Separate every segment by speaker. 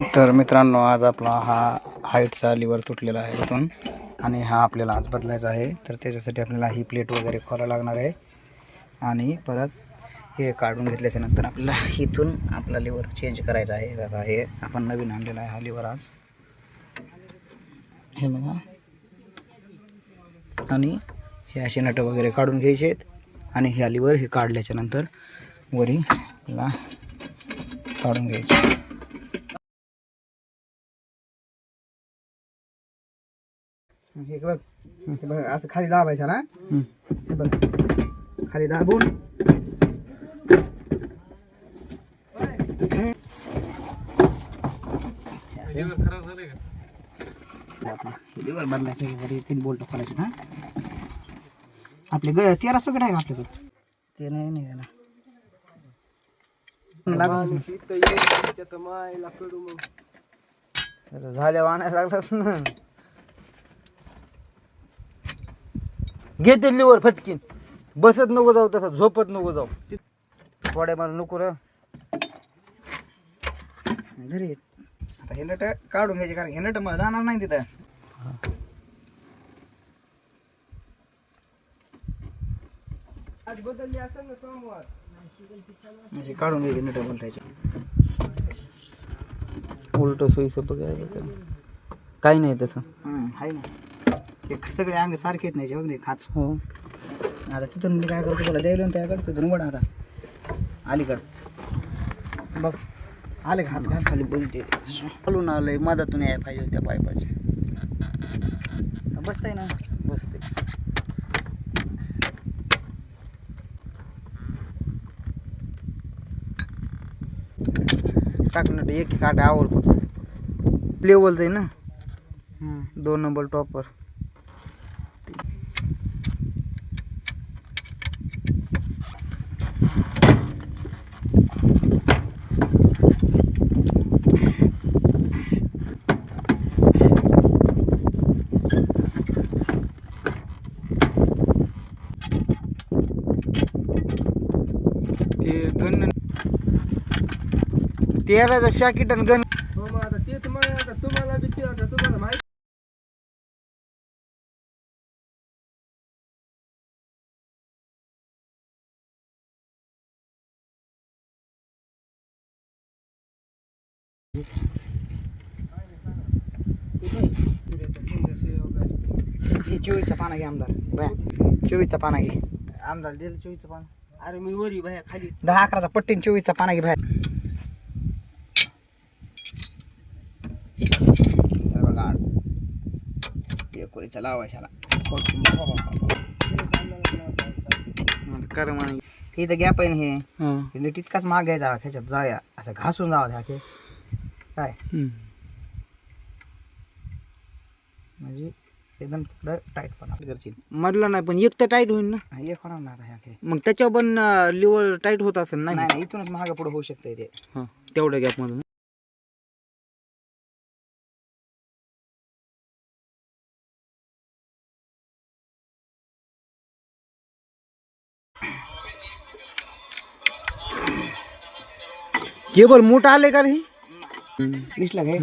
Speaker 1: तर मित्रांनो आज आपला हा हाईटचा लिव्हर तुटलेला आहे इथून. आणि हा आपल्याला आज बदलायचा आहे. तर त्याच्यासाठी आपल्याला ही प्लेट वगैरे खोला लागणार आहे. आणि परत हे काढून घेतल्याच्या नंतर आपल्याला इथून आपला लिव्हर चेंज करायचा आहे. बघा हे आपण नवीन आणलेला आहे हा लिव्हर आज. हे बघा. आणि हे असे नट वगैरे काढून घ्यायचे आहेत आणि ह्या लिव्हर हे काढल्याच्या नंतर वरी आपल्याला काढून घ्यायचे. हे बघ हे बघ असं खाली दाबायचं ना? हे बघ खाली दाबून. लिव्हर बदलायचं वरी तीन बोल्ट खोलायचे ना आपले ग तेरा सगळं आहे का आपल्याकडे? ते नाही निघाला लागून झाल्या आणायला लागलाच ना. घेते लिव्हर फटकीन. बसत नको जाऊ तसं झोपत नको जाऊ. थोड्या मला नको र. घरी. आता हे नट काढून घ्यायचे कारण हे नट मला जाणार नाही तिथं. म्हणजे काढून घ्यायचे नट बोलटायचे
Speaker 2: उलट सोयीचं बघायला काय काही नाही तसं.
Speaker 1: आहे ना. हे सगळे अंग सारखे आहेत नाही बघ नाही खाच.
Speaker 2: हो.
Speaker 1: आता तिथून मी काय करतो तुला द्यायला त्याकडे तिथून उघड आता. अलीकड. बघ आले हात घाल खाली बोलते.
Speaker 2: खालून आलंय मधातून यायला पाहिजे त्या पायपाचे.
Speaker 1: बसताय ना?
Speaker 2: बसते टाकणं एक काट आवड लेवल जाईल ना? दोन नंबर टॉपर तेराचा शाकीट आणि गण
Speaker 1: हे चोवीसचा पाना घे आमदार. बया चोवीसचा पाना घे.
Speaker 2: आमदार दिलं चोवीसचं पान.
Speaker 1: अरे मी वरी बाया खाली दहा अकराचा पट्टीन चोवीसचा पाना घे बाहेर हे बघा एकोळीचा लावायच्याला
Speaker 2: कर म्हणे
Speaker 1: हे इथं गॅप आहे ना हे.
Speaker 2: हां.
Speaker 1: हे नीट इतकाच माग घ्यायचा ह्याच्यात जाऊया. असं घासून जावा ह्या खेळ काय? म्हणजे एकदम तिकडं टाईट पण करशील.
Speaker 2: मधला नाही पण एक तर टाईट होईल ना.
Speaker 1: हा, एक होणार ना ह्या खेळ
Speaker 2: मग त्याच्यावर पण लिव्हर टाईट होत असेल
Speaker 1: नाही
Speaker 2: नाही
Speaker 1: नाही इथूनच महाग पुढे होऊ शकते ते.
Speaker 2: हां तेवढ्या गॅप केबल मोठा आले का रे
Speaker 1: दिसलं काय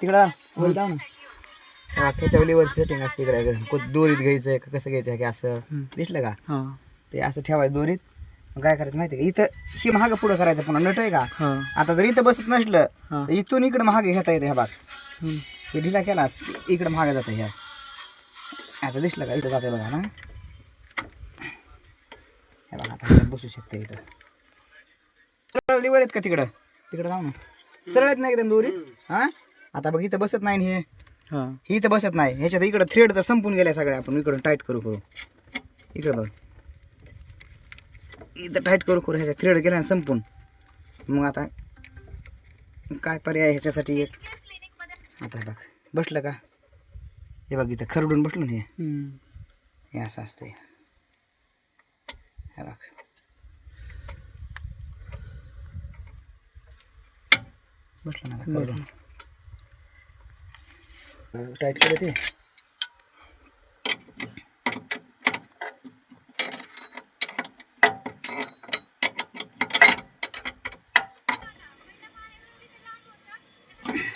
Speaker 1: तिकडं जाऊ ना हा, त्याच्या लिव्हर सेटिंग असते इकडे दोरीत घ्यायचं का कसं घ्यायचं की असं. दिसलं का?
Speaker 2: हां.
Speaker 1: ते असं ठेवायचं दोरीत. काय करायचं माहिती का? इथं ही महाग पुढं करायचं पुन्हा नट आहे का?
Speaker 2: हां.
Speaker 1: आता जर इथं बसत नसलं तर इथून इकडे महाग घेता येते ह्या भाग. हे ढिला केलास की इकडे महाग जातं ह्या. आता दिसलं का? इथं जाते बघा ना. हे बघा बसू शकते इथं. सरळ लिव्हर आहेत का तिकडं? तिकडं जाऊ ना. सरळ आहेत ना एकदम दोरीत? हा? आता बघ इथं बसत नाही ना हे.
Speaker 2: हां.
Speaker 1: इथं बसत नाही. ह्याच्यात इकडं थ्रेड तर संपून गेल्या सगळ्या. आपण इकडून टाईट करू करू. इकडं बघ. इथं टाईट करू करू. ह्याच्या थ्रेड गेल्या संपून. मग आता काय पर्याय ह्याच्यासाठी एक? आता हे बघ. बसलं का? हे बघ इथं खरडून बसलो ना हे असं असतंय. हे बघ. बसलं ना खरडून टाईट केलं ते.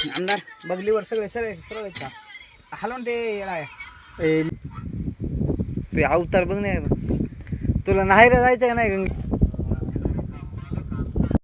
Speaker 1: आमदार बगलीवर सगळे सरळ सरळ का? हलवून ते
Speaker 2: अवतार बघ नाही तुला नाही रे जायचं का नाही?